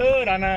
Rana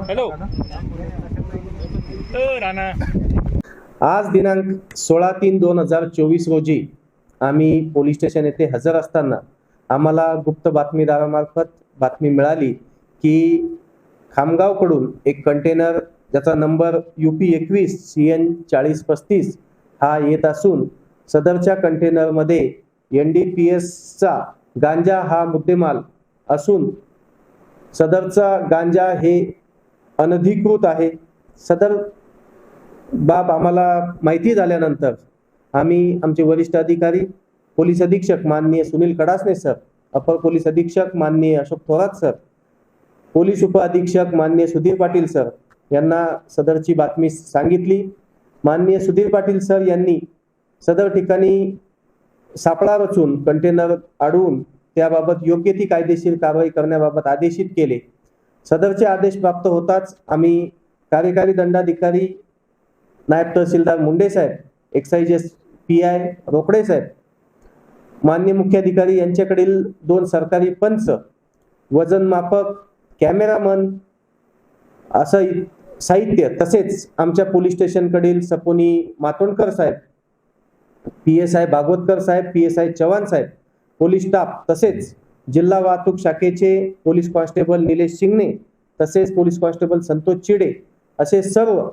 hello Rana आज दिनांक सोळा तीन दोन हजार चोवीस रोजी आम्ही पोलीस स्टेशन येथे हजर असताना आम्हाला गुप्त बातमीदारामार्फत बातमी मिळाली की खामगावकडून एक कंटेनर ज्याचा नंबर यू पी एकवीस सी एन चाळीस पस्तीस हा येत असून सदरच्या कंटेनरमध्ये एन डी पी एसचा गांजा हा मुद्देमाल असून सदरचा गांजा हे अनधिकृत आहे. सदर बाब आम्हाला माहिती झाल्यानंतर आम्ही आमचे वरिष्ठ अधिकारी पोलीस अधीक्षक माननीय सुनील कडासने सर अपर पोलीस अधीक्षक माननीय अशोक थोरात सर पोलीस उप अधीक्षक माननीय सुधीर पाटील सर यांना सदरची बातमी सांगितली. माननीय सुधीर पाटील सर यांनी सदर ठिकाणी सापळा रचून कंटेनर अडवून त्याबाबत योग्य ती कायदेशीर कारवाई करण्याबाबत आदेशित केले. सदरचे आदेश प्राप्त होताच आम्ही कार्यकारी दंडाधिकारी नायब तहसीलदार मुंडे साहेब excise S P I Rokade साहेब मान्य मुख्याधिकारी यांच्याकडील दोन सरकारी पंच वजन मापक कॅमेरामन असं इ- साहित्य तसेच आमच्या पोलीस स्टेशनकडील सपोनी मातोंडकर साहेब पी एस आय भागवतकर साहेब पी एस आय चव्हाण साहेब पोलीस स्टाफ तसेच जिल्हा वाहतूक शाखेचे पोलीस कॉन्स्टेबल निलेश शिंगणे तसेच पोलीस कॉन्स्टेबल संतोष चिडे असे सर्व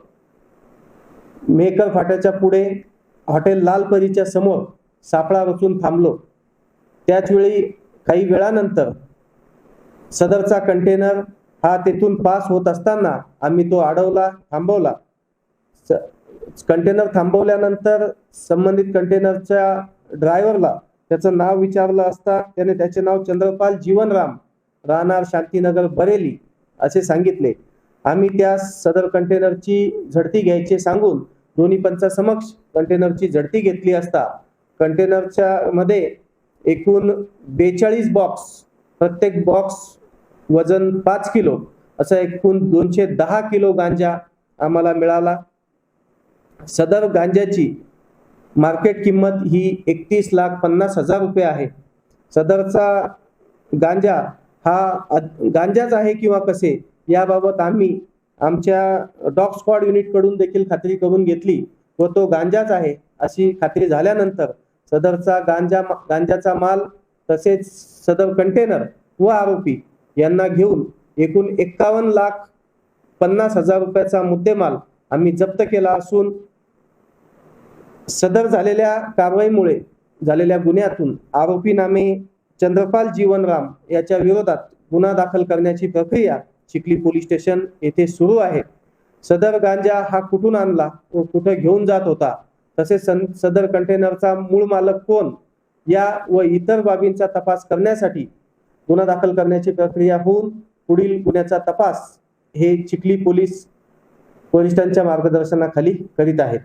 मेकर फाट्याच्या पुढे हॉटेल लालपरीच्या समोर सापळा रचून थांबलो. त्याचवेळी काही वेळानंतर सदरचा कंटेनर हा तेथून पास होत असताना आम्ही तो अडवला थांबवला. स- कंटेनर थांबवल्यानंतर संबंधित कंटेनरच्या ड्रायव्हरला त्याचं नाव विचारलं असता त्याने त्याचे नाव चंद्रपाल जीवनराम राहणार शांतीनगर बरेली असे सांगितले. आम्ही त्या सदर कंटेनरची झडती घ्यायचे सांगून दोन्ही पंचासमक्ष कंटेनरची झडती घेतली असता कंटेनरच्या मध्ये एकूण बेचाळीस बॉक्स प्रत्येक बॉक्स वजन पाच किलो असं एकूण दोनशे दहा किलो गांजा आम्हाला मिळाला. सदर गांजाची मार्केट किंमत ही एकतीस लाख पन्नास हजार रुपये आहे. सदरचा गांजा हा गांजाच आहे किंवा कसे याबाबत आम्ही आमच्या डॉग स्क्वॉड युनिटकडून देखील खात्री करून घेतली व तो गांजाच आहे अशी खात्री झाल्यानंतर सदरचा गांजा गांजाचा माल तसेच सदर कंटेनर व आरोपी यांना घेऊन एकूण एक्कावन्न लाख पन्नास हजार रुपयाचा मुद्देमाल आम्ही जप्त केला असून सदर झालेल्या कारवाईमुळे झालेल्या गुन्ह्यातून आरोपी नामे चंद्रपाल जीवनराम याच्या विरोधात गुन्हा दाखल करण्याची प्रक्रिया चिखली पोलीस स्टेशन येथे सुरू आहे. सदर गांजा हा कुठून आणला व कुठं घेऊन जात होता? तसेच सदर कंटेनरचा मूळ मालक कोण? या व इतर बाबींचा तपास करण्यासाठी गुन्हा दाखल करण्याची प्रक्रिया होऊन पुढील गुन्ह्याचा तपास हे चिखली पोलीस वरिष्ठांच्या मार्गदर्शनाखाली करीत आहेत.